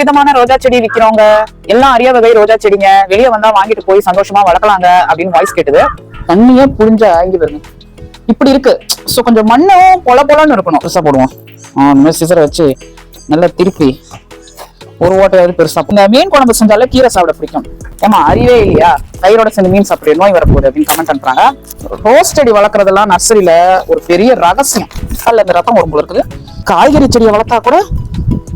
விதமான ரோஜா செடி விக்கிறவங்க எல்லாம் அரிய வகை ரோஜா செடிங்க. வெளியே வந்தா வாங்கிட்டு போய் சந்தோஷமா வளர்க்கலாங்க அப்படின்னு வாய்ஸ் கேட்டது. தண்ணியே புரிஞ்ச இங்க வருங்க. இப்படி இருக்கு. சோ கொஞ்சம் மண்ணும் பொல பொலன்னு இருக்கணும். பெருசா போடுவோம். இந்த மாதிரி சிசரை வச்சு நல்லா திருப்பி ஒரு ஓட்டையாவது பெருசா இந்த மீன் குழம்பு செஞ்சாலே கீரை சாப்பிட பிடிக்கும். ஏமா அறிவே இல்லையா? தயிரோட சேர்ந்து மீன் சாப்பிட நோய் வரப்போகுது அப்படின்னு கமெண்ட் பண்றாங்க. ரோஸ் செடி வளர்க்குறதெல்லாம் நர்சரியில ஒரு பெரிய ரகசியம். அல்ல இந்த ரத்தம் ஒரு போல இருக்குது. காய்கறி செடியை வளர்த்தா கூட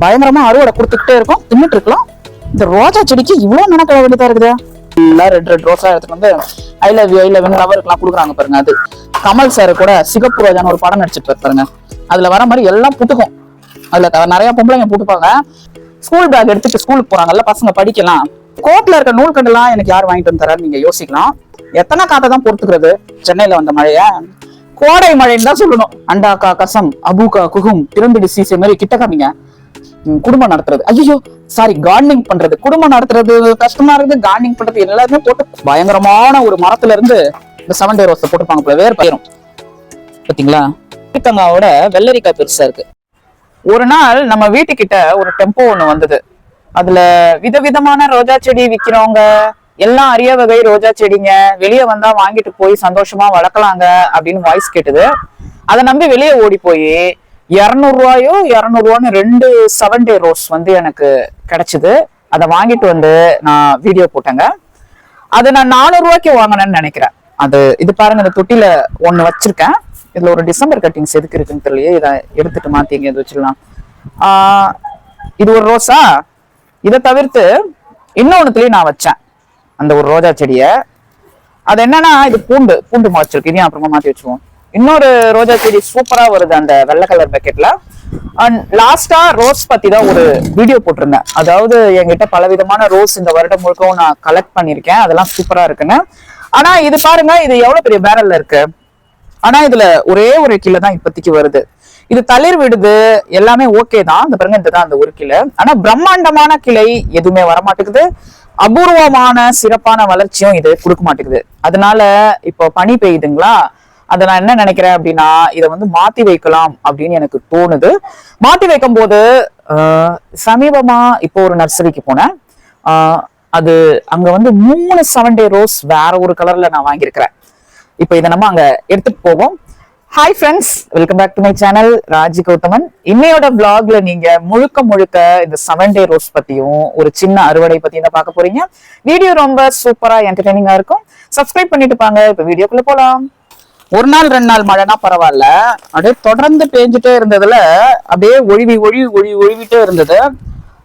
பயங்கரமா அறுவடை கொடுத்துக்கிட்டே இருக்கும். தின்னுட்டு இருக்கலாம். இந்த ரோஜா செடிக்கு இவ்வளவு மெனக்கிட வேண்டியதா இருக்குது. எல்லாம் ரெட் ரெட் ரோஸா எடுத்துட்டு வந்து I love you I love லவருக்குலாம் கொடுக்குறாங்க பாருங்க அது. கமல் சார் கூட சிகப்பு ரோஜான்னு ஒரு படம் நடிச்சிட்டு பாருங்க. அதுல வர மாதிரி எல்லாம் புட்டுக்கும் அதுல நிறைய பொம்பளைங்க போட்டுப்பாங்க ஸ்கூல் பேக் எடுத்துட்டு ஸ்கூலுக்கு போறாங்கல்ல பசங்க படிக்கலாம். கோட்ல இருக்க நூல்கண்டெல்லாம் எனக்கு யார் வாங்கிட்டு வந்து தரான்னு நீங்க யோசிக்கலாம். எத்தனை காத்தை தான் பொறுத்துக்கிறது? சென்னையில வந்த மழைய. கோடை மழைன்னு தான் சொல்லணும். அண்டாக்கா கசம் அபூகா குகும் திறந்துடு சீசை மாதிரி கிட்ட காமிங்க குடும்பம் நடத்துறது. ஐயோ சாரி கார்டனிங் பண்றது. குடும்பம் நடத்துறது கஷ்டமா இருக்குது. கார்டனிங் பண்றது எல்லாருமே போட்டு பயங்கரமான ஒரு மரத்துல இருந்து இந்த செவன் டே ரோஸ் போட்டுப்பாங்க போல. வேறு பயிரும் பாத்தீங்களா? பீர்க்கங்காவோட வெள்ளரிக்காய் பெருசா இருக்கு. ஒரு நாள் நம்ம வீட்டுக்கிட்ட ஒரு டெம்போ ஒண்ணு வந்தது. அதுல விதவிதமான ரோஜா செடி விக்கிறவங்க எல்லாம் அரிய வகை ரோஜா செடிங்க வெளியே வந்தா வாங்கிட்டு போய் சந்தோஷமா வளர்க்கலாங்க அப்படின்னு வாய்ஸ் கேட்டது. அதை நம்பி வெளியே ஓடி போய் இருநூறு ரூபாயோ ரெண்டு செவன் டே ரோஸ் வந்து எனக்கு கிடைச்சது. அதை வாங்கிட்டு வந்து நான் வீடியோ போட்டேங்க. அது நான் நானூறு ரூபாய்க்கு வாங்கினேன்னு நினைக்கிறேன். அது இது பாருங்க இந்த தொட்டில ஒண்ணு வச்சிருக்கேன். இதில் ஒரு டிசம்பர் கட்டிங்ஸ் எதுக்கு இருக்குன்னு தெரியலையே இதை எடுத்துட்டு மாத்தி எங்க வச்சிடலாம். இது ஒரு ரோஸா இதை தவிர்த்து இன்னொன்னுத்துலயும் நான் வச்சேன். அந்த ஒரு ரோஜா செடியை. அது என்னன்னா இது பூண்டு பூண்டு முளைச்சிருக்கு இதையும் அப்புறமா மாத்தி வச்சுக்குவோம் இன்னொரு ரோஜா செடி சூப்பரா வருது அந்த வெள்ளை கலர் பக்கெட்டில் அண்ட் லாஸ்டா ரோஸ் பத்தி தான் ஒரு வீடியோ போட்டிருந்தேன். அதாவது என்கிட்ட பலவிதமான ரோஸ் இந்த வருடம் முழுக்கவும் நான் கலெக்ட் பண்ணியிருக்கேன். அதெல்லாம் சூப்பரா இருக்குன்னு. ஆனா இது பாருங்க இது எவ்வளவு பெரிய பேரல்ல இருக்கு? ஆனா இதுல ஒரே ஒரு கிலோ தான் இப்போதைக்கு வருது. இது தளிர் விடுது எல்லாமே ஓகே தான். இந்த பாருங்க இதுதான் அந்த ஒரு கிளை. ஆனா பிரம்மாண்டமான கிளை எதுவுமே வர மாட்டேங்குது அபூர்வமான சிறப்பான வளர்ச்சியும் இது கொடுக்க மாட்டேங்குது. அதனால இப்போ பனி பெய்யுதுங்களா? அதை நான் என்ன நினைக்கிறேன் அப்படின்னா இதை வந்து மாத்தி வைக்கலாம் அப்படின்னு எனக்கு தோணுது. மாத்தி வைக்கும் போது ஆஹ், சமீபமா இப்போ ஒரு நர்சரிக்கு போனேன். ஆஹ், அது அங்க வந்து மூணு செவன் டே ரோஸ் வேற ஒரு கலர்ல நான் வாங்கியிருக்கிறேன். இப்போ இதை நம்ம அங்க எடுத்துட்டு போவோம். Hi friends welcome back to my channel Raji Gauthaman. இன்னையோட பிளாக்ல நீங்க முழுக்க முழுக்க இந்த செவன் டே ரோஸ் பத்தியும் ஒரு சின்ன அறுவடை பத்தியும் தான் பார்க்க போறீங்க. வீடியோ ரொம்ப சூப்பரா என்டர்டைனிங்கா இருக்கும். சப்ஸ்கிரைப் பண்ணிட்டு பாங்க இப்ப வீடியோக்குள்ள போலாம். ஒரு நாள் ரெண்டு நாள் மழைனா பரவாயில்ல. அப்படியே தொடர்ந்து பேஞ்சிட்டே இருந்ததுல அப்படியே ஒழுவி ஒழிவி ஒழிவி ஒழிவிட்டே இருந்தது.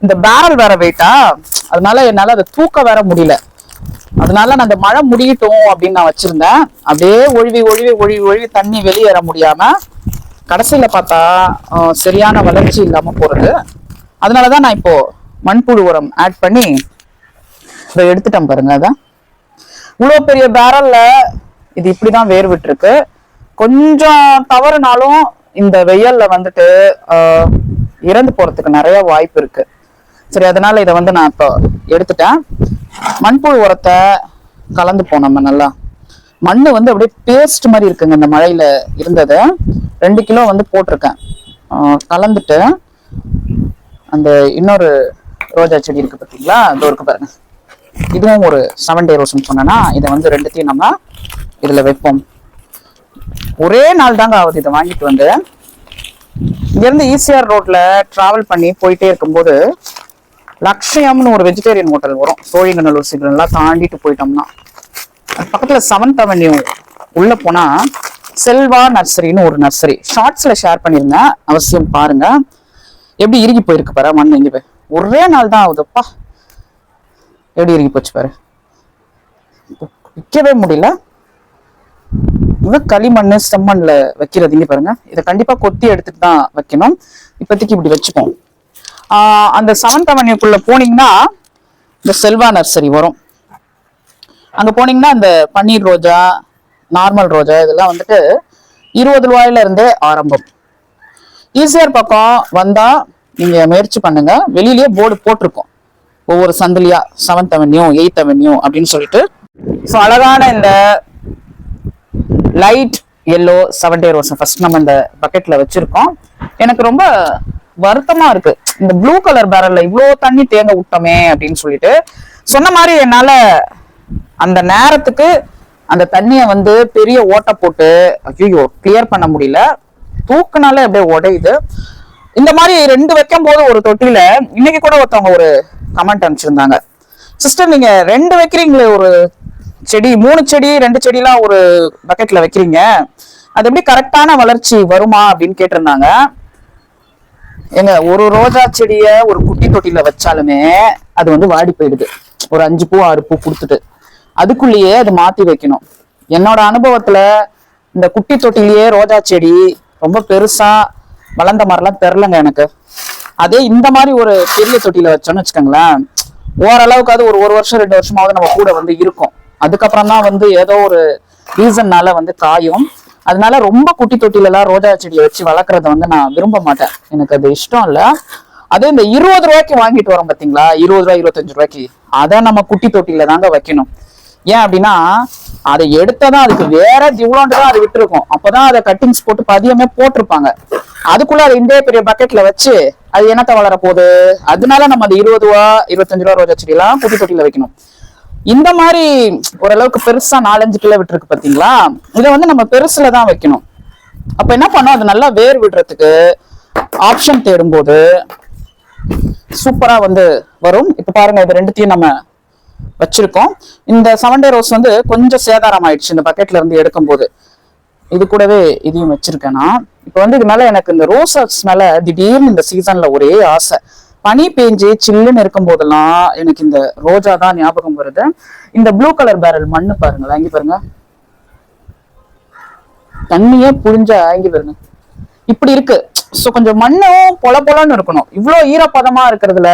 இந்த பேரல் வேற வெயிட்டா அதனால என்னால அதை தூக்க வேற முடியல. அதனால நான் அந்த மழை முடியட்டும் அப்படின்னு நான் வச்சிருந்தேன். அப்படியே ஒழுவி ஒழுவி ஒழுவி ஒழுவி தண்ணி வெளியேற முடியாம கடைசியில பார்த்தா சரியான வளர்ச்சி இல்லாம போறது. அதனாலதான் நான் இப்போ மண்புழு உரம் ஆட் பண்ணி இதை எடுத்துட்டேன் பாருங்க அதான் இவ்வளவு பெரிய பேரல்ல இது இப்படிதான் வேர் விட்டுருக்கு கொஞ்சம் தவறுனாலும் இந்த வெயில்ல வந்துட்டு இறந்து போறதுக்கு நிறைய வாய்ப்பு இருக்கு. சரி அதனால இதை வந்து நான் இப்போ எடுத்துட்டேன். மண்புழு உரத்தை கலந்து நம்ம நல்லா. மண்ணு வந்து அப்படியே பேஸ்ட் மாதிரி இருக்குங்க இந்த மழையில இருந்தது. ரெண்டு கிலோ வந்து போட்டிருக்கேன். கலந்துட்டு அந்த இன்னொரு ரோஜா செடி இருக்கு பார்த்தீங்களா? இதோ இருக்கு பாருங்க. இதுவும் ஒரு செவன் டே ரோஸ்னு சொன்னேன்னா இதை வந்து ரெண்டுத்தையும் நம்ம இதில் வைப்போம். ஒரே நாள் தாங்க ஆகுது இதை வாங்கிட்டு வந்து. இங்கேருந்து ஈசிஆர் ரோட்ல டிராவல் பண்ணி போயிட்டே இருக்கும்போது லக்ஷயம்னு ஒரு வெஜிடேரியன் ஹோட்டல் வரும். சோழிங்கநல்லூர் சிக்னல்லாம் தாண்டிட்டு போயிட்டோம்னா அது பக்கத்துல செவன்த் அவென்யூ உள்ள போனா செல்வா நர்சரின்னு ஒரு நர்சரி. ஷார்ட்ஸ்ல ஷேர் பண்ணிருந்தேன் அவசியம் பாருங்க. எப்படி இறுகி போயிருக்கு பாரு மண் இங்க போய். ஒரே நாள் தான் ஆகுதுப்பா எப்படி இறுகி போச்சு பாரு. விற்கவே முடியல. களிமண் செம்மண்ல வைக்கிறது இங்க பாருங்க. இதை கண்டிப்பா கொத்தி எடுத்துட்டு தான் வைக்கணும். இப்போதைக்கு இப்படி வச்சுப்போம். அந்த செவன்த் அவன்யூக்குள்ள போனீங்கன்னா இந்த செல்வா நர்சரி வரும். அங்க போனீங்கன்னா இந்த பன்னீர் ரோஜா நார்மல் ரோஜா இதெல்லாம் வந்துட்டு இருபது ரூபாயில இருந்தே ஆரம்பம். ஈஸியர் பக்கம் வந்தா நீங்க முயற்சி பண்ணுங்க. வெளியிலேயே போர்டு போட்டிருக்கோம். ஒவ்வொரு சந்திலியா செவன்த் அவென்யூ எயித் அவென்யூ அப்படின்னு சொல்லிட்டு. ஸோ அழகான இந்த light yellow seven day rose first நம்ம இந்த பக்கெட்ல வச்சிருக்கோம். எனக்கு ரொம்ப வருத்தமா இருக்கு. இந்த ப்ளூ கலர் பேரல்ல இவ்வளோ தண்ணி தேங்க விட்டோமே அப்படின்னு சொல்லிட்டு சொன்ன மாதிரி என்னால அந்த நேரத்துக்கு அந்த தண்ணிய வந்து பெரிய ஓட்டை போட்டு ஐயோ கிளியர் பண்ண முடியல. தூக்குனாலே அப்படியே உடையுது. இந்த மாதிரி ரெண்டு வைக்கும் போது ஒரு தொட்டியில இன்னைக்கு கூட ஒருத்தவங்க ஒரு கமெண்ட் அனுப்பிச்சிருந்தாங்க. சிஸ்டர் நீங்க ரெண்டு வைக்கிறீங்களே ஒரு செடி மூணு செடி ரெண்டு செடிலாம் ஒரு பக்கெட்ல வைக்கிறீங்க. அது எப்படி கரெக்டான வளர்ச்சி வருமா அப்படின்னு கேட்டிருந்தாங்க. ஏங்க ஒரு ரோஜா செடிய ஒரு குட்டி தொட்டில வச்சாலுமே அது வந்து வாடி போயிடுது. ஒரு அஞ்சு பூ ஆறு பூ கொடுத்துட்டு. அதுக்குள்ளேயே அது மாத்தி வைக்கணும். என்னோட அனுபவத்துல இந்த குட்டி தொட்டிலேயே ரோஜா செடி ரொம்ப பெருசா வளர்ந்த மாதிரிலாம் தெரிலங்க எனக்கு. அதே இந்த மாதிரி ஒரு பெரிய தொட்டில வச்சோம்னு வச்சுக்கோங்களேன் ஓரளவுக்கு அது ஒரு ஒரு வருஷம் ரெண்டு வருஷமாவது நம்ம கூட வந்து இருக்கும். அதுக்கப்புறம் தான் வந்து ஏதோ ஒரு ரீசன்னால வந்து காயும். அதனால ரொம்ப குட்டி தொட்டில எல்லாம் ரோஜா செடியை வச்சு வளர்க்கறத வந்து நான் விரும்ப மாட்டேன். எனக்கு அது இஷ்டம் இல்ல. அதே இந்த இருபது ரூபாய்க்கு வாங்கிட்டு வரோம் பாத்தீங்களா? இருபது ரூபாய் இருபத்தஞ்சு ரூபாய்க்கு. அதை நம்ம குட்டி தொட்டில தாங்க வைக்கணும். ஏன் அப்படின்னா அதை எடுத்ததான் அதுக்கு வேற இவ்வளோண்டு தான் அது விட்டுருக்கும். அப்பதான் அதை கட்டிங்ஸ் போட்டு பதியமே போட்டிருப்பாங்க. அதுக்குள்ள அதை இந்த பெரிய பக்கெட்ல வச்சு அது என்னத்த வளர போகுது அதனால நம்ம அந்த இருபது ரூபா இருபத்தஞ்சு ரூபா ரோஜா செடியெல்லாம் குட்டி தொட்டில வைக்கணும். இந்த மாதிரி ஓரளவுக்கு பெருசா நாலஞ்சு கிலோ விட்டுருக்கு பாத்தீங்களா? இதை வந்து நம்ம பெருசுல தான் வைக்கணும். அப்ப என்ன பண்ணோம் அது நல்லா வேர் விடுறதுக்கு ஆப்ஷன் தேடும்போது சூப்பரா வந்து வரும். இப்ப பாருங்க இது ரெண்டுத்தையும் நம்ம வச்சிருக்கோம். இந்த செவன் டே ரோஸ் வந்து கொஞ்சம் சேதாரம் ஆயிடுச்சு இந்த பக்கெட்ல இருந்து எடுக்கும் போது இது கூடவே இதையும் வச்சிருக்கேன் நான். இப்போ வந்து இது மேல எனக்கு இந்த ரோசஸ் மேல திடீர்னு இந்த சீசன்ல ஒரே ஆசை. பனி பேஞ்சு சில்லுன்னு இருக்கும் போதெல்லாம் எனக்கு இந்த ரோஜா தான் ஞாபகம் வருது. இந்த ப்ளூ கலர் பேரல் மண்ணு பாருங்க வாங்கி பாருங்க. தண்ணியே புழிஞ்சா வாங்கி பாருங்க. இப்படி இருக்கு. சோ கொஞ்சம் மண்ணும் பொல பொலன்னு இருக்கணும். இவ்வளோ ஈரப்பதமா இருக்கிறதுல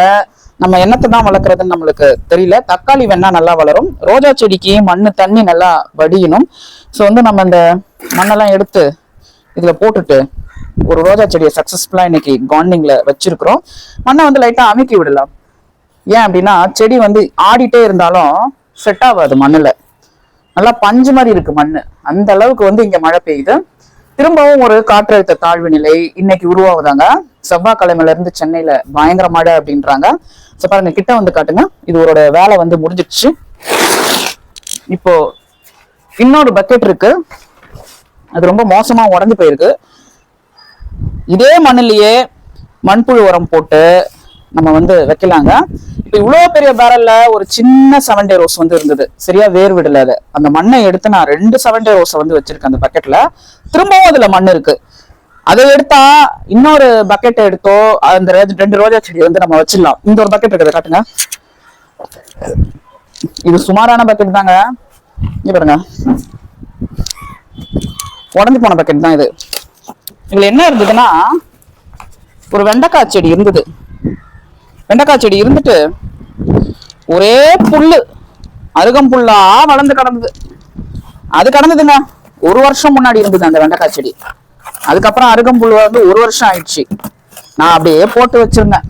நம்ம என்னத்தை தான் வளர்க்குறதுன்னு நம்மளுக்கு தெரியல. தக்காளி வேணா நல்லா வளரும். ரோஜா செடிக்கு மண்ணு தண்ணி நல்லா வடியணும். சோ வந்து நம்ம இந்த மண்ணெல்லாம் எடுத்து இதுல போட்டுட்டு ஒரு ரோஜா செடியை சக்சஸ்ஃபுல்லா இன்னைக்கு கார்டனிங்ல வச்சிருக்கிறோம். மண்ணை வந்து லைட்டா அமுக்கி விடலாம். ஏன் அப்படின்னா செடி வந்து ஆடிட்டே இருந்தாலும் செட் ஆகாது மண்ணில். நல்லா பஞ்சு மாதிரி இருக்கு மண்ணு. அந்த அளவுக்கு வந்து இங்க மழை பெய்யுது. திரும்பவும் ஒரு காற்றழுத்த தாழ்வு நிலை இன்னைக்கு உருவாகுதாங்க. செவ்வாய்க்கிழமையில இருந்து சென்னையில பயங்கர மழை அப்படின்றாங்க. ஸோ பாருங்க கிட்ட வந்து காட்டுங்க. இது ஒரு வேலை வந்து முடிஞ்சிடுச்சு. இப்போ இன்னொரு பக்கெட் இருக்கு. அது ரொம்ப மோசமா உடஞ்சு போயிருக்கு. இதே மண்ணுலயே மண்புழு உரம் போட்டு நம்ம வந்து வைக்கலாங்க. இப்ப இவ்வளவு பெரிய பேரல்ல ஒரு சின்ன செவன் டே ரோஸ் வந்து இருந்தது. சரியா வேர் விடல அது. அந்த மண்ணை எடுத்து நான் ரெண்டு செவன் டே ரோஸை வந்து வச்சிருக்கேன் அந்த பக்கெட்ல திரும்பவும் அதுல மண் இருக்கு. அதை எடுத்தா இன்னொரு பக்கெட்டை எடுத்தோ அந்த ரெண்டு ரோஜா செடி வந்து நம்ம வச்சிடலாம். இந்த ஒரு பக்கெட் இருக்கிறத காட்டுங்க. இது சுமாரான பக்கெட் தாங்க. இங்க பாருங்க. உடஞ்சு போன பக்கெட் தான் இது. இதுல என்ன இருந்ததுன்னா ஒரு வெண்டைக்காய் செடி இருந்தது. வெண்டைக்காய் செடி இருந்துட்டு ஒரே புல்லு அருகம்புல்லா வளர்ந்து கடந்தது. அது கடந்ததுங்க. ஒரு வருஷம் முன்னாடி இருந்தது அந்த வெண்டைக்காய் செடி. அதுக்கப்புறம் அருகம்புல் வந்து ஒரு வருஷம் ஆயிடுச்சு. நான் அப்படியே போட்டு வச்சிருந்தேன்.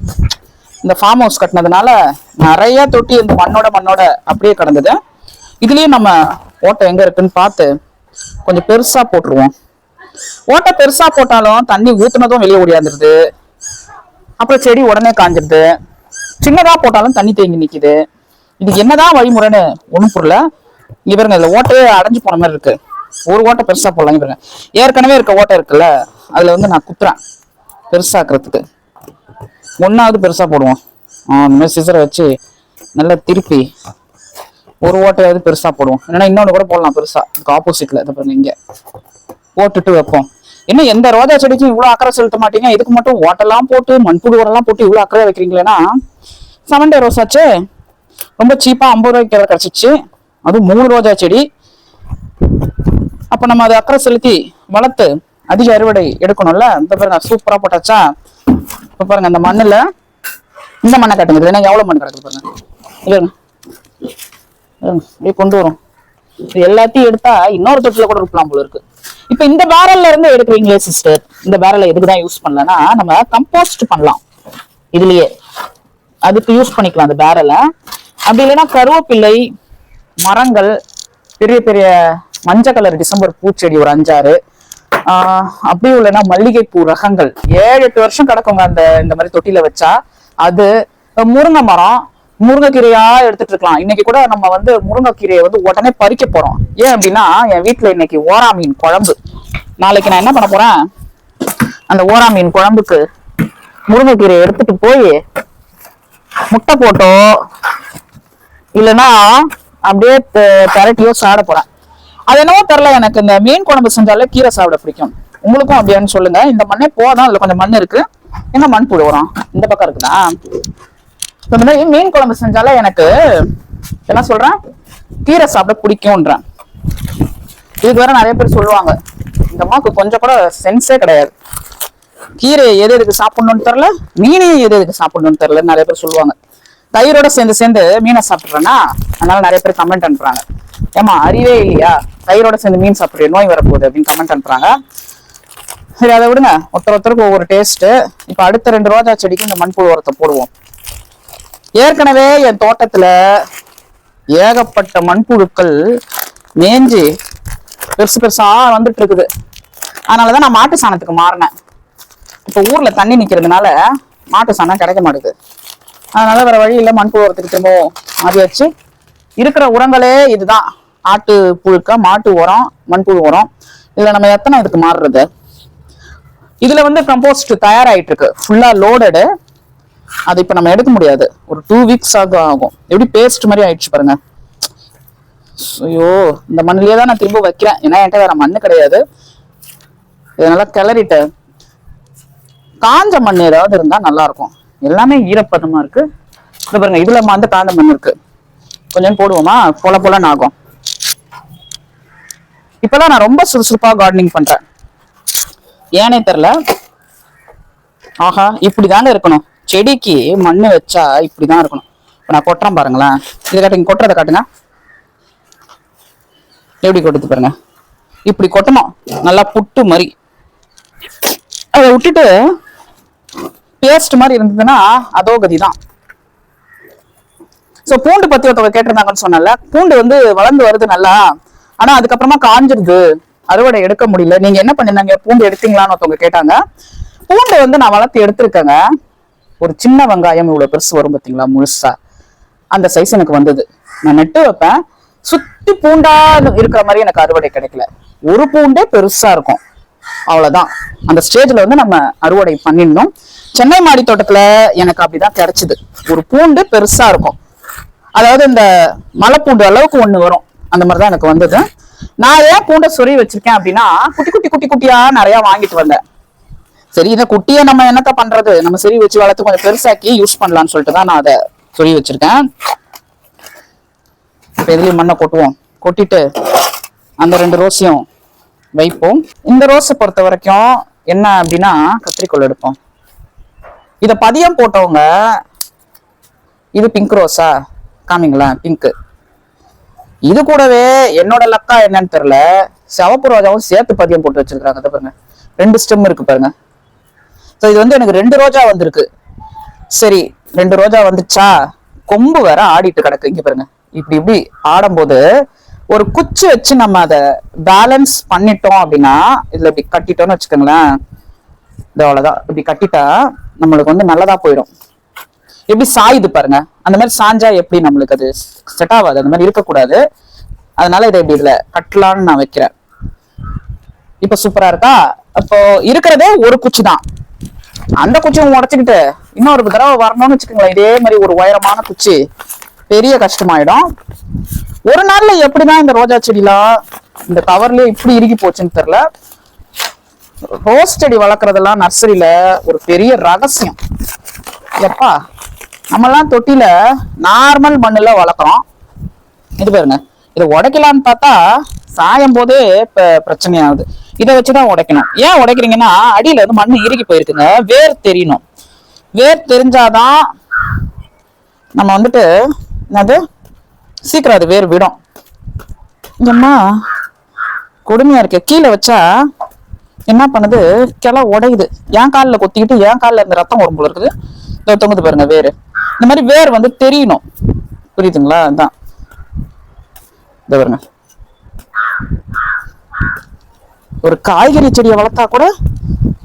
இந்த ஃபார்ம் ஹவுஸ் கட்டினதுனால நிறைய தொட்டி இந்த மண்ணோட மண்ணோட அப்படியே கிடந்தது. இதுலயும் நம்ம ஓட்டை எங்க இருக்குன்னு பார்த்து கொஞ்சம் பெருசா போட்டுருவோம். ஓட்டை பெருசா போட்டாலும் தண்ணி ஊத்துனதும் வெளியே ஓடியாந்துருது. அப்புறம் செடி உடனே காஞ்சிருது. சின்னதா போட்டாலும் தண்ணி தேங்கி நிக்குது. இதுக்கு என்னதான் வழிமுறைன்னு ஒன்றும் புரியல. இவருங்க பாருங்க இதுல ஓட்டையே அடைஞ்சு போன மாதிரி இருக்கு. ஒரு ஓட்டை பெருசா போடலாம். இவருங்க ஏற்கனவே இருக்க ஓட்டை இருக்குல்ல அதுல வந்து நான் குத்துறேன். பெருசாக்குறதுக்கு ஒன்னாவது பெருசா போடுவோம். இந்த மாதிரி சிசரை வச்சு நல்லா திருப்பி ஒரு ஓட்டையாவது பெருசா போடுவோம். இல்லைன்னா இன்னொன்று கூட போடலாம் பெருசா. ஆப்போசிட்ல இதை பாருங்க இங்கே. போட்டுட்டு வைப்போம். என்ன எந்த ரோஜா செடிக்கும் இவ்வளவு அக்கறை செலுத்த மாட்டீங்க? இதுக்கு மட்டும் ஓட்டெல்லாம் போட்டு மண்புழு உரம்லாம் போட்டு இவ்வளவு அக்கறை வைக்கிறீங்களேன்னா செவன் டே ரோஸாச்சு ரொம்ப சீப்பா ஐம்பது ரூபாய்க்கு கிட்ட கிடைச்சிச்சு. அதுவும் மூணு ரோஜா செடி. அப்ப நம்ம அதை அக்கறை செலுத்தி வளர்த்து அதிக அறுவடை எடுக்கணும்ல? இந்த பாருங்க சூப்பரா போட்டாச்சா? இப்ப பாருங்க அந்த மண்ணுல இந்த மண்ணை கட்டுங்க. ஏன்னா எவ்வளவு மண் கிடக்குது பாருங்க. இல்லைங்க கொண்டு வரும். இது எல்லாத்தையும் எடுத்தா இன்னொரு தொட்டில கூட இருக்கலாம் போல இருக்கு. இப்ப இந்த பேரல்ல இருந்து எடுக்கிறீங்களே சிஸ்டர் இந்த பேரலை எதுக்குதான் யூஸ் பண்ணலன்னா நம்ம கம்போஸ்ட் பண்ணலாம். இதுலயே. அதுக்கு யூஸ் பண்ணிக்கலாம் அந்த பேரலை அப்படி இல்லைன்னா கருவேப்பிள்ளை மரங்கள் பெரிய பெரிய மஞ்சள் கலர் டிசம்பர் பூச்செடி ஒரு அஞ்சாறு. ஆஹ் அப்படி இல்லைன்னா மல்லிகைப்பூ ரகங்கள். ஏழு எட்டு வருஷம் கிடக்குங்க அந்த இந்த மாதிரி தொட்டில வச்சா. அது முருங்கை மரம் முருங்கைக்கீரையா எடுத்துட்டு இருக்கலாம். இன்னைக்கு கூட நம்ம வந்து முருங்கைக்கீரையை வந்து உடனே பறிக்க போறோம். ஏன் அப்படின்னா என் வீட்டுல இன்னைக்கு ஓரா மீன் குழம்பு. நாளைக்கு நான் என்ன பண்ண போறேன்? அந்த ஓரா மீன் குழம்புக்கு முருங்கைக்கீரையை எடுத்துட்டு போய் முட்டை போட்டோ இல்லைன்னா அப்படியே த- திரட்டியோ சாப்பிட போறேன். அது என்னவோ தெரில எனக்கு இந்த மீன் குழம்பு செஞ்சாலே கீரை சாப்பிட பிடிக்கும். உங்களுக்கும் அப்படியான்னு சொல்லுங்க. இந்த மண்ணே போதும் அதுல கொஞ்சம் மண் இருக்கு. என்ன மண் புழு வரும் இந்த பக்கம் இருக்குதா? இந்த மாதிரி மீன் குழம்பு செஞ்சாலே எனக்கு என்ன சொல்றேன்? கீரை சாப்பிட பிடிக்கும்ன்றேன். இதுக்கு வேற நிறைய பேர் சொல்லுவாங்க. இந்த அம்மாவுக்கு கொஞ்சம் கூட சென்ஸே கிடையாது. கீரை எது எதுக்கு சாப்பிடணும்னு தெரில மீனையும் எது எதுக்கு சாப்பிடணும்னு தெரில நிறைய பேர் சொல்லுவாங்க. தயிரோட சேர்ந்து சேர்ந்து மீனை சாப்பிட்றேன்னா அதனால நிறைய பேர் கமெண்ட் அனுப்புறாங்க ஏமா அறிவே இல்லையா? தயிரோட சேர்ந்து மீன் சாப்பிட்ற நோய் வரப்போகுது அப்படின்னு கமெண்ட் அனுப்புறாங்க சரி அதை விடுங்க. ஒருத்தர் ஒருத்தருக்கு ஒவ்வொரு டேஸ்ட் இப்ப அடுத்த ரெண்டு ரோஜா செடிக்கு இந்த மண்புழு உரத்தை போடுவோம். ஏற்கனவே என் தோட்டத்துல ஏகப்பட்ட மண்புழுக்கள் மேஞ்சு பெருசு பெருசா வந்துட்டு இருக்குது அதனாலதான் நான் மாட்டு சாணத்துக்கு மாறினேன். இப்ப ஊர்ல தண்ணி நிக்கிறதுனால மாட்டு சாணம் கிடைக்க மாட்டேங்குது அதனால வேற வழி இல்லை மண்புழு உரத்துக்கு திரும்பவும் மாறியாச்சு. இருக்கிற உரங்களே இதுதான். ஆட்டு புழுக்க மாட்டு உரம் மண்புழு உரம். இதுல நம்ம எத்தனை இதுக்கு மாறுறது? இதுல வந்து கம்போஸ்ட் தயாராயிட்டு இருக்கு ஃபுல்லா லோடடு அது இப்ப நம்ம எடுக்க முடியாது. ஒரு டூ வீக்ஸ் ஆகும் ஆகும். எப்படி பேஸ்ட் மாதிரி ஆயிடுச்சு பாருங்க. ஐயோ இந்த மண்ணிலே தான் நான் திரும்ப வைக்கிறேன். ஏன்னா என்கிட்ட வேற மண்ணு கிடையாது. இதனால கிளறிட்டு காஞ்ச மண் ஏதாவது இருந்தா நல்லா இருக்கும். எல்லாமே ஈரப்பதமா இருக்கு. இது பாருங்க இதுல வந்து காஞ்ச மண் இருக்கு. கொஞ்சம் போடுவோமா? போல போலன்னு ஆகும். இப்பதான் நான் ரொம்ப சுறுசுறுப்பா கார்டனிங் பண்றேன். ஏனே தெரியல. ஆஹா இப்படிதாங்க இருக்கணும். செடிக்கு மண்ணு வச்சா இப்படிதான் இருக்கணும். இப்போ நான் கொட்டுறேன் பாருங்களேன். இதை காட்டுங்க கொட்டுறதை காட்டுங்க. எப்படி கொட்டுது பாருங்க. இப்படி கொட்டணும். நல்லா புட்டு மாதிரி. அதை விட்டுட்டு பேஸ்ட் மாதிரி இருந்ததுன்னா அதோ கதிதான். சோ பூண்டு பத்தி ஒருத்தவங்க கேட்டிருந்தாங்கன்னு சொன்னல பூண்டு வந்து வளர்ந்து வருது நல்லா. ஆனா அதுக்கப்புறமா காஞ்சிருது. அறுவடை எடுக்க முடியல. நீங்க என்ன பண்ணிருந்தாங்க பூண்டு எடுத்தீங்களான்னு ஒருத்தவங்க கேட்டாங்க. பூண்டு வந்து நான் வளர்த்து எடுத்திருக்கேங்க. ஒரு சின்ன வெங்காயம் இவ்வளோ பெருசு வரும் பார்த்தீங்களா முழுசா? அந்த சைஸ் எனக்கு வந்தது. நான் நெட்டு வைப்பேன். சுத்தி பூண்டா இருக்கிற மாதிரி எனக்கு அறுவடை கிடைக்கல. ஒரு பூண்டே பெருசா இருக்கும். அவ்வளவுதான். அந்த ஸ்டேஜ்ல வந்து நம்ம அறுவடை பண்ணிடணும். சென்னை மாடி தோட்டத்துல எனக்கு அப்படிதான் கிடைச்சது. ஒரு பூண்டு பெருசா இருக்கும். அதாவது இந்த மலைப்பூண்டு அளவுக்கு ஒண்ணு வரும். அந்த மாதிரிதான் எனக்கு வந்தது. நான் ஏன் பூண்டை சொறி வச்சிருக்கேன் அப்படின்னா குட்டி குட்டி குட்டி குட்டியா நிறைய வாங்கிட்டு வந்தேன். சரி இதை குட்டியை நம்ம என்னத்த பண்றது? நம்ம சரி வச்சு வளர்த்து கொஞ்சம் பெருசாக்கி யூஸ் பண்ணலாம்னு சொல்லிட்டு தான் நான் அதை சொல்லி வச்சிருக்கேன். இப்ப மண்ணை கொட்டுவோம். கொட்டிட்டு அந்த ரெண்டு ரோஸையும் வைப்போம். இந்த ரோஸை பொறுத்த வரைக்கும் என்ன அப்படின்னா கத்திரிக்கோல் எடுப்போம். இதை பதியம் போட்டவங்க இது பிங்க் ரோஸா? காமிங்களேன் பிங்க்கு இது கூடவே என்னோட லக்கா என்னன்னு தெரியல. சிவப்பு ரோஜாவும் சேர்த்து பதியம் போட்டு வச்சிருக்காங்க பாருங்க. ரெண்டு ஸ்டெம் இருக்கு பாருங்க. ஸோ இது வந்து எனக்கு ரெண்டு ரோஜா வந்திருக்கு. சரி ரெண்டு ரோஜா வந்துச்சா? கொம்பு வேற ஆடிட்டு கிடக்கு. இங்க பாருங்க. இப்படி இப்படி ஆடும்போது ஒரு குச்சி வச்சு நம்ம அதை பேலன்ஸ் பண்ணிட்டோம் அப்படின்னா இதுல இப்படி கட்டிட்டோம்னு வச்சுக்கோங்களேன். இது அவ்வளவுதான். இப்படி கட்டிட்டா நம்மளுக்கு வந்து நல்லதா போயிடும். எப்படி சாயுது பாருங்க. அந்த மாதிரி சாஞ்சா எப்படி நம்மளுக்கு அது செட் ஆகாது? அந்த மாதிரி இருக்கக்கூடாது. அதனால இதை இப்படி இதுல கட்டலாம்னு நான் வைக்கிறேன். இப்ப சூப்பரா இருக்கா? அப்போ இருக்கிறதே ஒரு குச்சி தான் அந்த குச்சியும் உடச்சுக்கிட்டு இன்னொரு தடவை வரணும்னு வச்சுக்கோங்களேன். இதே மாதிரி ஒரு உயரமான குச்சி பெரிய கஷ்டமாயிடும். ஒரு நாள்ல எப்படிதான் இந்த ரோஜா செடிலாம் இந்த கவர்லயே இப்படி இறுகி போச்சுன்னு தெரியல. ரோஸ் செடி வளர்க்குறதெல்லாம் நர்சரியில ஒரு பெரிய ரகசியம். எப்பா நம்மலாம் தொட்டில நார்மல் மண்ணுல வளர்க்குறோம். இது பாருங்க. இதை உடைக்கலான்னு பார்த்தா சாயும் போதே இப்போ பிரச்சனையாகுது. இதை வச்சுதான் உடைக்கணும். ஏன் உடைக்கிறீங்கன்னா அடியில வந்து மண் இறுகி போயிருக்குங்க. வேர் தெரியணும் வேர் தெரிஞ்சாதான் நம்ம வந்துட்டு என்னது? சீக்கிரம் அது வேர் விடும். இங்கம்மா கொடுமையா இருக்கு. கீழே வச்சா என்ன பண்ணுது? கிளை உடையுது. என் காலில் கொத்திக்கிட்டு என் காலில் இருந்த ரத்தம் உடம்புல இருக்குது. இதோ தொங்குது பாருங்க வேர். இந்த மாதிரி வேர் வந்து தெரியணும். புரியுதுங்களா? அதான். இதை பாருங்க. ஒரு காய்கறி செடியை வளர்த்தா கூட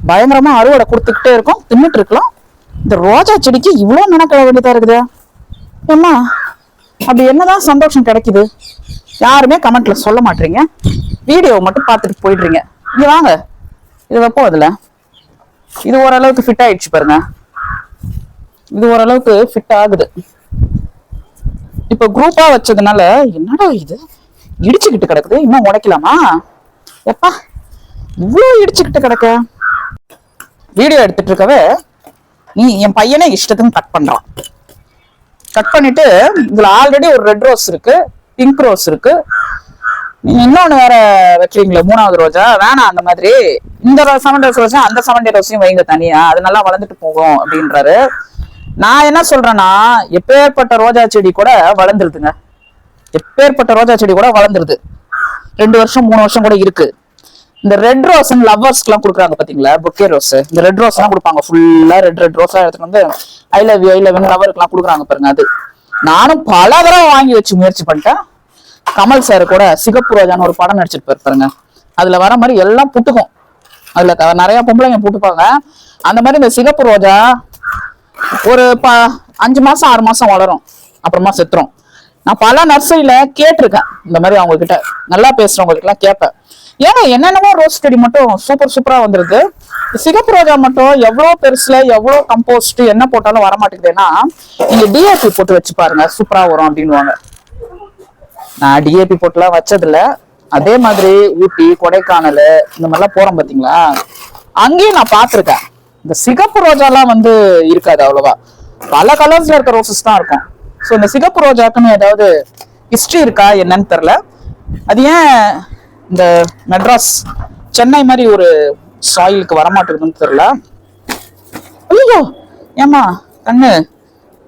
பயங்கரமா அறுவடை கொடுத்துக்கிட்டே இருக்கும் தின்னுட்டு இருக்கலாம். இந்த ரோஜா செடிக்கு இவ்வளவு மெனக்கிட வேண்டியதா இருக்குது. ஏம்மா அப்படி என்னதான் சந்தோஷம் கிடைக்குது? யாருமே கமெண்ட்ல சொல்ல மாட்டீங்க வீடியோ மட்டும் பார்த்துட்டு போயிடுறீங்க. இங்கே வாங்க. இது வைப்போம் அதுல? இது ஓரளவுக்கு ஃபிட் ஆயிடுச்சு பாருங்க. இது ஓரளவுக்கு ஃபிட் ஆகுது. இப்போ குரூப்பாக வச்சதுனால என்னடா இது? இடிச்சுக்கிட்டு கிடக்குது. இன்னும் உடைக்கலாமா? எப்பா இவ்வளவு இடிச்சுக்கிட்டு கிடக்க? வீடியோ எடுத்துட்டு இருக்கவே நீ என் பையனே இஷ்டத்துக்கு கட் பண்றான். கட் பண்ணிட்டு இதுல ஆல்ரெடி ஒரு ரெட் ரோஸ் இருக்கு பிங்க் ரோஸ் இருக்கு. இன்னொன்னு வேற வைக்கிறீங்களா மூணாவது ரோஜா? வேணாம் அந்த மாதிரி. இந்த செவன் டேஸ் ரோஸா அந்த செவன் டே ரோஸையும் வைங்க தனியா. அது நல்லா வளர்ந்துட்டு போகும் அப்படின்றாரு. நான் என்ன சொல்றேன்னா எப்பேற்பட்ட ரோஜா செடி கூட வளர்ந்துருதுங்க. எப்பேற்பட்ட ரோஜா செடி கூட வளர்ந்துருது. ரெண்டு வருஷம் மூணு வருஷம் கூட இருக்கு. இந்த ரெட் ரோஸ் லவ்வர்ஸ்க்கு எல்லாம் கொடுக்குறாங்க பாத்தீங்களா? பொக்கே ரோஸ் இந்த ரெட் ரோஸ் எல்லாம் கொடுப்பாங்க. ஃபுல்லா ரெட் ரெட் ரோஸா எடுத்துட்டு வந்து I love you I love லவருக்கு எல்லாம் கொடுக்குறாங்க பாருங்க அது. நானும் பல தடவை வாங்கி வச்சு முயற்சி பண்ணிட்டேன். கமல் சார் கூட சிகப்பு ரோஜான்னு ஒரு படம் நடிச்சிருப்பாரு பாருங்க. அதுல வர மாதிரி எல்லாம் புட்டுக்கும். அதுல நிறைய பொம்பளைங்க புட்டுப்பாங்க. அந்த மாதிரி இந்த சிகப்பு ரோஜா ஒரு ப அஞ்சு மாசம் ஆறு மாசம் வளரும். அப்புறமா செத்துரும். நான் பல நர்சரியில கேட்டிருக்கேன். இந்த மாதிரி அவங்க கிட்ட நல்லா பேசுறவங்க எல்லாம் கேட்பேன். ஏன்னா என்னென்னமோ ரோஸ் செடி மட்டும் சூப்பர் சூப்பரா வந்திருக்கு. சிகப்பு ரோஜா மட்டும் எவ்வளவு பெருசுல எவ்வளவு கம்போஸ்ட் என்ன போட்டாலும் வர மாட்டேங்குதுன்னா நீங்க டிஏபி போட்டு வச்சு பாருங்க சூப்பரா வரும் அப்படின்னுவாங்க. நான் டிஏபி போட்டுலாம் வச்சதில்ல. அதே மாதிரி ஊட்டி கொடைக்கானல் இந்த மாதிரிலாம் போறோம் பாத்தீங்களா அங்கேயும் நான் பார்த்துருக்கேன். இந்த சிகப்பு ரோஜாலாம் வந்து இருக்காது அவ்வளவா. பல கலர்ஸ்ல இருக்க ரோசஸ் தான் இருக்கும். ஸோ இந்த சிகப்பு ரோஜாக்குன்னு ஏதாவது ஹிஸ்ட்ரி இருக்கா என்னன்னு தெரில அது ஏன் இந்த மெட்ராஸ் சென்னை மாதிரி ஒரு சாயிலுக்கு வரமாட்டேங்குதுன்னு தெரியல. ஐயோ! ஏம்மா கண்ணு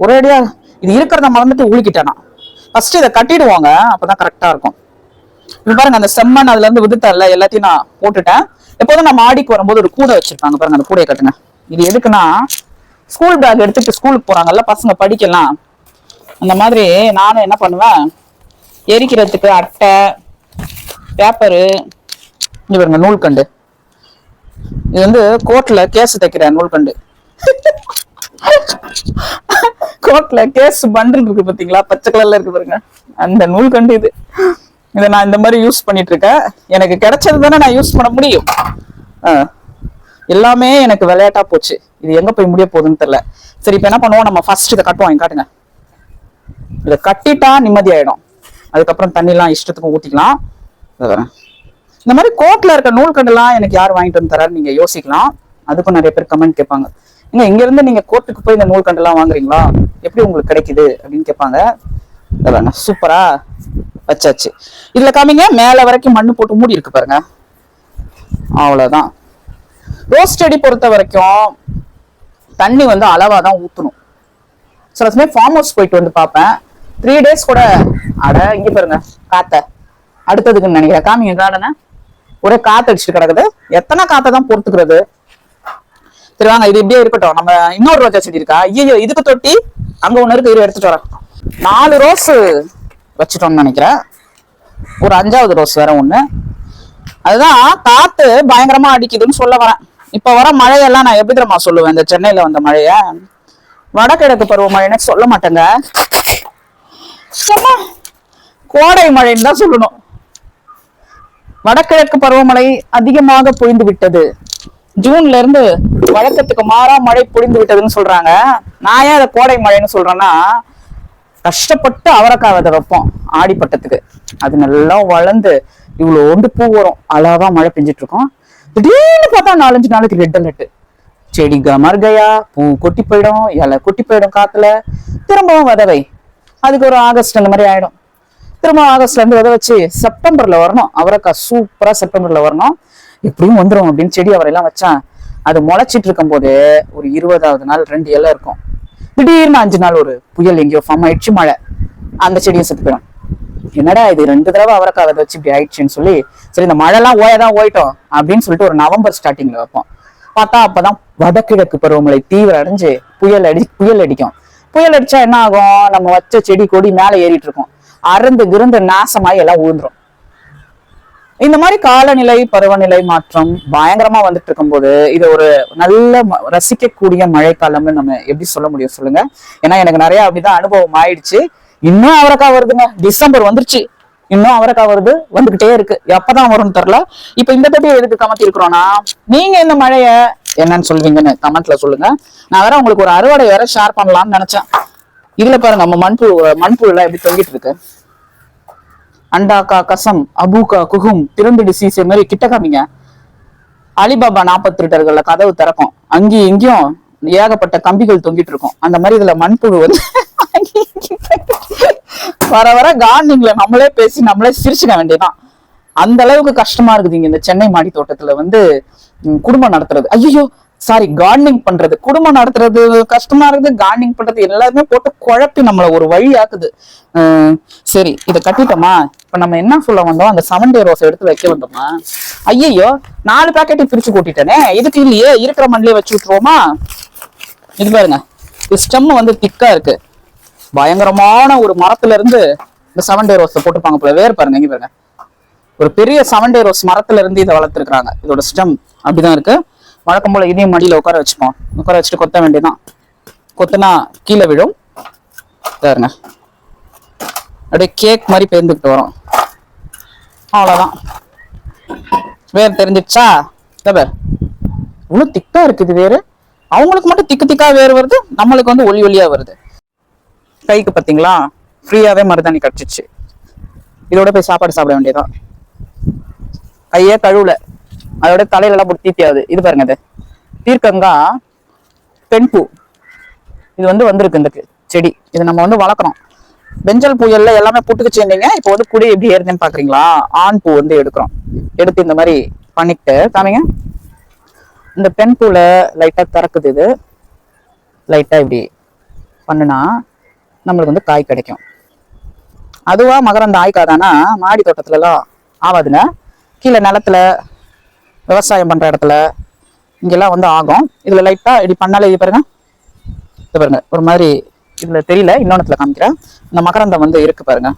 ஒரேடியா இது இருக்கிறத மறந்துட்டு உழுக்கிட்டேனா ஃபர்ஸ்ட் இதை கட்டிடுவாங்க அப்பதான் கரெக்டா இருக்கும். இப்ப பாருங்க அந்த செம்மண் அதுல இருந்து விதுத்தல்ல எல்லாத்தையும் நான் போட்டுட்டேன். எப்போதும் நான் மாடிக்கு வரும்போது ஒரு கூடை வச்சிருப்பாங்க பாருங்க அந்த கூடையை கட்டுங்க. இது எதுக்குன்னா ஸ்கூல் பேக் எடுத்துட்டு ஸ்கூலுக்கு போறாங்கல்ல பசங்க படிக்கலாம். அந்த மாதிரி நானும் என்ன பண்ணுவேன்? எரிக்கிறதுக்கு அட்டை பேப்பரு இங்க பாருங்க நூல்கண்டு. இது வந்து கோர்ட்ல கேஸ் தைக்கிற நூல்கண்டு. கோர்ட்ல கேஸ் பண்டில் இருக்கு பாத்தீங்களா? பச்சை கலர்ல இருக்கு பாருங்க. அந்த நூல்கண்டு இது. இதை நான் இந்த மாதிரி யூஸ் பண்ணிட்டு இருக்கேன் எனக்கு கிடைச்சது தானே நான் யூஸ் பண்ண முடியும். எல்லாமே எனக்கு விளையாட்டா போச்சு. இது எங்க போய் முடிய போகுதுன்னு தெரியல. சரி இப்ப என்ன பண்ணுவோம்? நம்ம ஃபர்ஸ்ட் இதை கட்டுவோம். காட்டுங்க. இதை கட்டிட்டா நிம்மதி ஆயிடும் அதுக்கப்புறம் தண்ணிலாம் இஷ்டத்துக்கும் ஊத்திக்கலாம். இந்த மாதிரி கோட்ல இருக்க நூல்கண்டுலாம் எனக்கு யார் வாங்கிட்டு வந்து தராரு நீங்க யோசிக்கலாம். அதுக்கும் நிறைய பேர் கமெண்ட் கேட்பாங்க. ஏங்க இங்க இருந்து நீங்க கோர்ட்டுக்கு போய் இந்த நூல்கண்டுலாம் வாங்குறீங்களா? எப்படி உங்களுக்கு கிடைக்குது? அப்படின்னு கேட்பாங்க. இதெல்லாம் சூப்பரா வச்சாச்சு. இதுல காமிங்க மேல வரைக்கும் மண்ணு போட்டு மூடி இருக்கு பாருங்க. அவ்வளவுதான். ரோஸ் செடி பொறுத்த வரைக்கும் தண்ணி வந்து அளவாக தான் ஊத்தணும். சில சமயம் ஃபார்ம் ஹவுஸ் போயிட்டு வந்து பார்ப்பேன். த்ரீ டேஸ் கூட அட இங்க பாருங்க காத்த. அடுத்ததுக்குன்னு நினைக்கிறேன். காமிங்க கார்டனை ஒரே காத்து அடிச்சுட்டு கிடக்குது. எத்தனை காத்தை தான் பொறுத்துக்கிறது? சரி வாங்க இது இப்படியே இருக்கட்டும். நம்ம இன்னொரு ரோஜா செடி இருக்கா? ஐயோ இதுக்கு தொட்டி. அங்க ஒண்ணு இருக்கு இரு எடுத்துட்டு வரேன். நாலு ரோஸ் வச்சுட்டோம்னு நினைக்கிறேன். ஒரு அஞ்சாவது ரோஸ் வேற ஒண்ணு. அதுதான் காத்து பயங்கரமா அடிக்குதுன்னு சொல்ல வரேன். இப்ப வர மழையெல்லாம் நான் எப்படி தெரியுமா சொல்லுவேன்? இந்த சென்னையில வந்த மழைய. வடகிழக்கு பருவமழைன்னு சொல்ல மாட்டேங்க. கோடை மழைன்னு தான் சொல்லணும். வடகிழக்கு பருவமழை அதிகமாக பொழிந்து விட்டது. ஜூன்ல இருந்து வழக்கத்துக்கு மாறா மழை பொழிந்து விட்டதுன்னு சொல்றாங்க. நான் ஏன் அதை கோடை மழைன்னு சொல்றேன்னா கஷ்டப்பட்டு அவரைக்காய் விதை வைப்போம் ஆடிப்பட்டத்துக்கு. அது நல்லா வளர்ந்து இவ்வளோண்டு பூ வரும். அழகா மழை பெஞ்சிட்டு இருக்கும். திடீர்னு பார்த்தா நாலஞ்சு நாளைக்கு ரெட் அலர்ட். செடி கமர்கையா பூ கொட்டி போயிடும் இலை கொட்டி போயிடும் காத்துல. திரும்பவும் விதவை அதுக்கு ஒரு ஆகஸ்ட் அந்த மாதிரி ஆயிடும். திரும்ப ஆகஸ்ட்ல இருந்து விதை வச்சு செப்டம்பர்ல வரணும். அவரைக்காய் சூப்பரா செப்டம்பர்ல வரணும். எப்படியும் வந்துரும் அப்படின்னு செடி அவரையெல்லாம் வச்சான். அது முளைச்சிட்டு இருக்கும் போது ஒரு இருபதாவது நாள் ரெண்டு இலை இருக்கும். திடீர்னு அஞ்சு நாள் ஒரு புயல் எங்கேயோ ஃபார்ம் ஆயிடுச்சு மழை. அந்த செடியும் செத்து போயிடும். என்னடா இது ரெண்டு தடவை அவரைக்காய் விதை வச்சு இப்படி ஆயிடுச்சுன்னு சொல்லி சரி இந்த மழைலாம் ஓயதான் ஓயிட்டோம் அப்படின்னு சொல்லிட்டு ஒரு நவம்பர் ஸ்டார்டிங்ல வைப்போம். பார்த்தா அப்பதான் வடகிழக்கு பருவமழை தீவிரம் அடைஞ்சு புயல் அடி புயல் அடிக்கும். புயல் அடிச்சா என்ன ஆகும்? நம்ம வச்ச செடி கொடி மேல ஏறிட்டு இருக்கும். அருந்து கிருந்து நாசமாயி எல்லாம் ஊந்துரும் இந்த மாதிரி காலநிலை பருவநிலை மாற்றம் பயங்கரமா வந்துட்டு இருக்கும்போது இது ஒரு நல்ல ம- ரசிக்கக்கூடிய மழைக்காலம்னு நம்ம எப்படி சொல்ல முடியும் சொல்லுங்க. ஏன்னா எனக்கு நிறைய அப்படிதான் அனுபவம் ஆயிடுச்சு. இன்னும் அவரைக்காய் வருதுங்க. டிசம்பர் வந்துருச்சு. இன்னும் அவரைக்காய் வருது. வந்துகிட்டே இருக்கு. எப்பதான் வரும்னு தெரியல. இப்ப இந்த தட்டி எதுக்கு கமத்தி இருக்கிறோம்னா நீங்க இந்த மழைய என்னன்னு சொல்வீங்கன்னு கமெண்ட்ல சொல்லுங்க. நான் வேற உங்களுக்கு ஒரு அறுவடை வேற ஷேர் பண்ணலாம்னு நினைச்சேன். இதுல பாருங்க நம்ம மண்புழு மண்புழு எல்லாம் எப்படி தொங்கிட்டு இருக்கு. அண்டாக்கா கசம் அபூகா குகும் திறந்துடு சீசே மாதிரி கிட்ட காமிங்க அலிபாபா நாற்பத்தி லிட்டர்கள்ல கதவு திறக்கும். அங்கேயும் இங்கேயும் ஏகப்பட்ட கம்பிகள் தொங்கிட்டு இருக்கும். அந்த மாதிரி இதுல மண்புழு வந்து வர வர கார்டனிங்ல நம்மளே பேசி நம்மளே சிரிச்சுக்க வேண்டியதான் அந்த அளவுக்கு கஷ்டமா இருக்குது இங்க இந்த சென்னை மாடி தோட்டத்துல வந்து குடும்பம் நடத்துறது. ஐயோ சாரி கார்டனிங் பண்றது. குடும்பம் நடத்துறது கஷ்டமா இருக்குது கார்டனிங் பண்றது எல்லாருமே போட்டு குழப்பி நம்மளை ஒரு வழி ஆக்குது. சரி இதை கட்டிட்டோமா? இப்ப நம்ம என்ன சொல்ல வந்தோம்? அந்த செவன் டே ரோஸ் எடுத்து வைக்க வந்தோமா? ஐயையோ நாலு பாக்கெட்டை பிரிச்சு கூட்டிட்டேனே. இதுக்கு இல்லையே இருக்கிற மண்ணிலே வச்சு விட்டுருவோமா? இது பாருங்க இது ஸ்டெம் வந்து திக்கா இருக்கு. பயங்கரமான ஒரு மரத்துல இருந்து இந்த செவன் டே ரோஸ் போட்டுப்பாங்க போல. வேறு பாருங்க இங்க பாருங்க. ஒரு பெரிய செவன் டே ரோஸ் மரத்துல இருந்து இதை வளர்த்துருக்காங்க இதோட ஸ்டெம் அப்படிதான் இருக்கு. வழக்கம் போல இதையும் மடியில உட்கார வச்சுப்போம். உட்கார வச்சுட்டு கொத்த வேண்டியதான் கொத்துனா கீழே விழும். பாருங்க. அப்படியே கேக் மாதிரி பேர்ந்துக்கிட்டு வரும். அவ்வளவுதான். வேர் தெரிஞ்சிடுச்சா? இதோ இவ்வளோ திக்காக இருக்குது வேறு. அவங்களுக்கு மட்டும் திக்கு திக்கா வேறு வருது. நம்மளுக்கு வந்து ஒளி ஒளியாக வருது. கைக்கு பாத்தீங்களா? ஃப்ரீயாவே மருதாணி கிடச்சிச்சு. இதோட போய் சாப்பாடு சாப்பிட வேண்டியதான் கையே கழுவுல. அதோட தலையில எல்லாம் போட்டு தீத்தியாது இது பாருங்க இது. தீர்க்கங்கா பெண் பூ. இது வந்து வந்திருக்கு இந்த செடி. இது நம்ம வந்து வளர்க்குறோம் பெஞ்சல் புயல்ல எல்லாமே புட்டுக்கு சேர்ந்தீங்க இப்போ வந்து குடி எப்படி ஏறுதுன்னு பாக்குறீங்களா? ஆண் பூ வந்து எடுக்கிறோம். எடுத்து இந்த மாதிரி பண்ணிட்டு காமிங்க. இந்த பெண் பூல லைட்டா திறக்குது இது. லைட்டா இப்படி பண்ணுனா நம்மளுக்கு வந்து காய் கிடைக்கும். அதுவா மகரந்த ஆய்க்காதானா? மாடி தோட்டத்துல எல்லாம் கீழே நிலத்துல விவசாயம் பண்ணுற இடத்துல இங்கெல்லாம் வந்து ஆகும். இதில் லைட்டாக இப்படி பண்ணாலே இது பாருங்க. இது பாருங்க. ஒரு மாதிரி இதில் தெரியல. இன்னொன்றத்தில் காமிக்கிறேன். இந்த மகரந்தம் வந்து இருக்கு பாருங்க.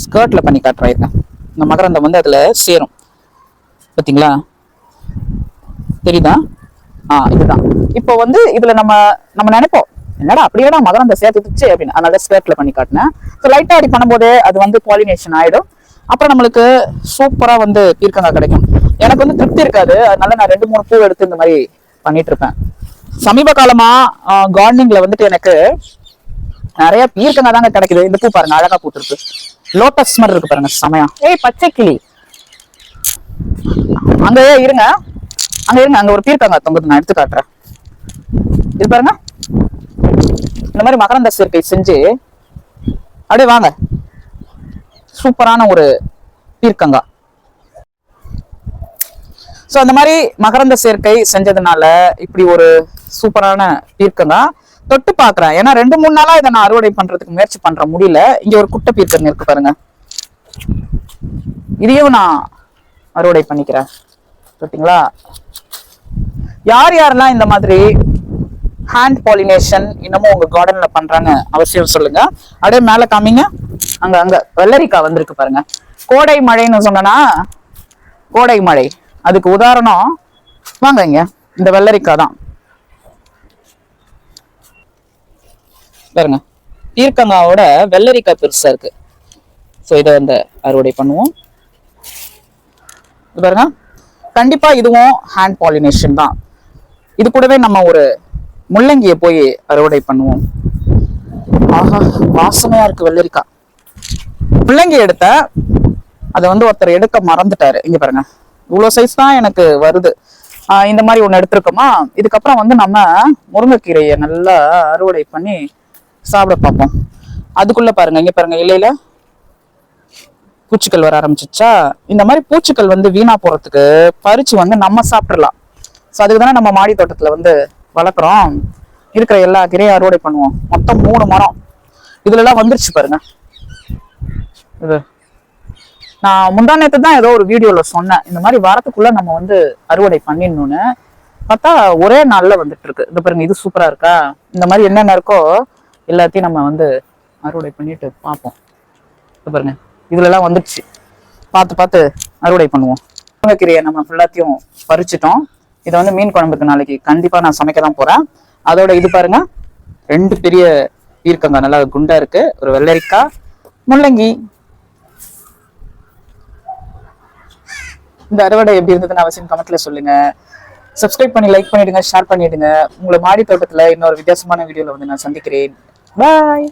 ஸ்கர்ட்டில் பண்ணி காட்டுறேன் இந்த மகரந்தம் வந்து அதில் சேரும். பார்த்தீங்களா தெரியுதா? ஆ இதுதான். இப்போ வந்து இதில் நம்ம நம்ம நினைப்போம். என்னடா அப்படியேடா மகரந்த சேர்த்துச்சு அப்படின்னு. அதனால ஸ்கர்ட்டில் பண்ணி காட்டினேன். ஸோ லைட்டாக அப்படி பண்ணும்போது அது வந்து பாலினேஷன் ஆகிடும் அப்புறம் நம்மளுக்கு சூப்பரா வந்து பீர்க்கங்காய் கிடைக்கும். எனக்கு வந்து திருப்தி இருக்காது. அதனால நான் ரெண்டு மூணு பூ எடுத்து இந்த மாதிரி பண்ணிட்டு இருப்பேன் சமீப காலமா கார்டனிங்ல வந்துட்டு எனக்கு நிறைய பீர்க்கங்காய் தாங்க கிடைக்குது. இந்த பூ பாருங்க அழகா பூத்துருக்கு. லோட்டஸ் மாதிரி இருக்கு பாருங்க சமயம் ஏய் பச்சை கிளி. அங்கேயே இருங்க. அங்க இருங்க அங்க ஒரு பீர்க்கங்காய் தொங்குது நான் எடுத்து காட்டுறேன். இது பாருங்க. இந்த மாதிரி மகரந்த சேர்க்கை செஞ்சு. அப்படியே வாங்க. சூப்பரான ஒரு பீர்க்கங்காய் ஸோ அந்த மாதிரி மகரந்த சேர்க்கை செஞ்சதுனால இப்படி ஒரு சூப்பரான பீர்க்கங்காய் தொட்டு பார்க்குறேன் ஏன்னா ரெண்டு மூணு நாளாக இதை நான் அறுவடை பண்ணுறதுக்கு முயற்சி பண்ணுற முடியல. இங்கே ஒரு குட்டை பீர்க்கங்க இருக்கு பாருங்க. இதையும் நான் அறுவடை பண்ணிக்கிறேன். பார்த்தீங்களா? யார் யாரெல்லாம் இந்த மாதிரி ஹேண்ட் பாலினேஷன் இன்னமும் உங்க கார்டன்ல பண்றாங்க அவசியம் சொல்லுங்க. அப்படியே மேல காமிங்க. அங்க அங்க வெள்ளரிக்காய் வந்திருக்கு பாருங்க. கோடை மழைன்னு சொன்னனா? கோடை மழை. அதுக்கு உதாரணம் வாங்க இங்க இந்த வெள்ளரிக்காய் தான். பாருங்க பீர்க்கங்காவோட வெள்ளரிக்காய் பெருசா இருக்கு. ஸோ இதை வந்து அறுவடை பண்ணுவோம். பாருங்க கண்டிப்பா இதுவும் ஹேண்ட் பாலினேஷன் தான். இது கூடவே நம்ம ஒரு முள்ளங்கியை போய் அறுவடை பண்ணுவோம். ஆஹா வாசனையா இருக்கு வெள்ளரிக்காய். முள்ளங்கி எடுத்த அதை வந்து ஒருத்தர் எடுக்க மறந்துட்டாரு. இங்க பாருங்க. இவ்வளோ சைஸ் தான் எனக்கு வருது. ஆஹ் இந்த மாதிரி ஒன்று எடுத்திருக்கோமா? இதுக்கப்புறம் வந்து நம்ம முருங்கைக்கீரையை நல்லா அறுவடை பண்ணி சாப்பிட பார்ப்போம். அதுக்குள்ள பாருங்க இங்க பாருங்க இலையில பூச்சிக்கள் வர ஆரம்பிச்சிச்சா இந்த மாதிரி பூச்சிக்கள் வந்து வீணா போறதுக்கு பறிச்சு வந்து நம்ம சாப்பிடலாம். ஸோ அதுக்கு தானே நம்ம மாடி தோட்டத்துல வந்து வளர்க்குறோம். இருக்கிற எல்லா கீரையும் அறுவடை பண்ணுவோம். மொத்தம் மூணு மரம். இதுலலாம் வந்துருச்சு பாருங்க. இது. நான் முந்தா தான் ஏதோ ஒரு வீடியோல சொன்னேன். இந்த மாதிரி வாரத்துக்குள்ளே நம்ம வந்து அறுவடை பண்ணிடணும்னு. பார்த்தா ஒரே நாள்ல வந்துட்டு இருக்கு இது பாருங்க இது சூப்பரா இருக்கா? இந்த மாதிரி என்னென்ன இருக்கோ எல்லாத்தையும் நம்ம வந்து அறுவடை பண்ணிட்டு பார்ப்போம். இது பாருங்க இதுல எல்லாம் வந்துடுச்சு பார்த்து பார்த்து அறுவடை பண்ணுவோம். முருங்கைக்கீரையை நம்ம எல்லாத்தையும் பறிச்சிட்டோம். இதை வந்து மீன் குழம்புக்கு நாளைக்கு கண்டிப்பா நான் சமைக்க தான் போறேன். அதோட இது பாருங்க ரெண்டு பெரிய பீர்க்கங்காய் நல்லா குண்டா இருக்கு. ஒரு வெள்ளரிக்காய் முள்ளங்கி. இந்த அறுவடை எப்படி இருந்ததுன்னு அவசியம் கமெண்ட்ல சொல்லுங்க. சப்ஸ்கிரைப் பண்ணி லைக் பண்ணிடுங்க ஷேர் பண்ணிடுங்க. உங்களை மாடி தோட்டத்துல இன்னொரு வித்தியாசமான வீடியோல வந்து நான் சந்திக்கிறேன். பாய்